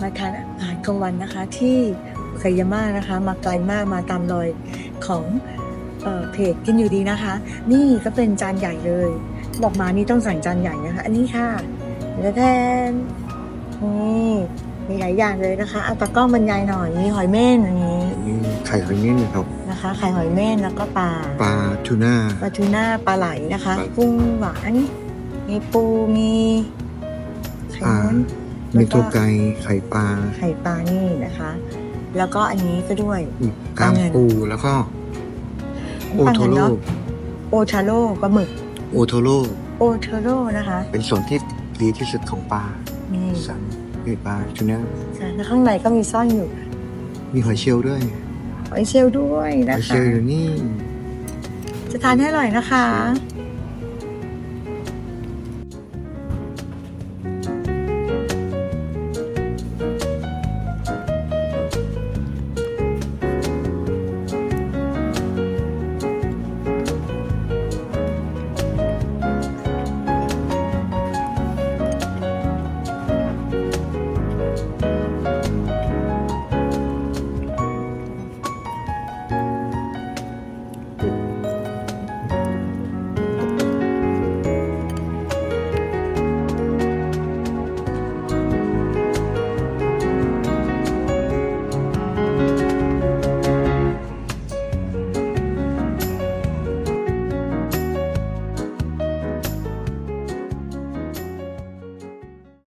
กลางวันนะคะ ที่ไคยาม่านะคะ มาไกลมากมาตามรอยของเอ่อเพจกินอยู่ดีนะคะ นี่ก็เป็นจานใหญ่เลยบอกมานี่ต้องสั่งจานใหญ่นะคะ อันนี้ค่ะแล้วแทนนี่มีหลายอย่างเลยนะคะเอาตะกล้องบรรยายหน่อยมีหอยเม่นอันนี้นี่ไข่หอยเม่นครับนะคะไข่หอยเม่นแล้วก็ปลาปลาทูน่าปลาทูน่าปลาไหลนะคะปลากุ้งหวานมีปูมีไข่ปลาม้วน มีตัวไก่ไข่ปลาไข่ปลานี่นะคะ แล้วก็อันนี้ก็ด้วยอีกกล้ามปูแล้วก็โอโทโร่โอทาโร่ปลาหมึก โอโทโร่โอทาโร่นะคะ เป็นส่วนที่ดีที่สุดของปลานี่สันคือปลาทูน่าค่ะแล้วข้างในก็มีซ่อนอยู่ มีหอยเชลล์ด้วยหอยเชลล์ด้วยหนะอยเชคะลล์อยู่นี่ จะทานให้อร่อยนะคะค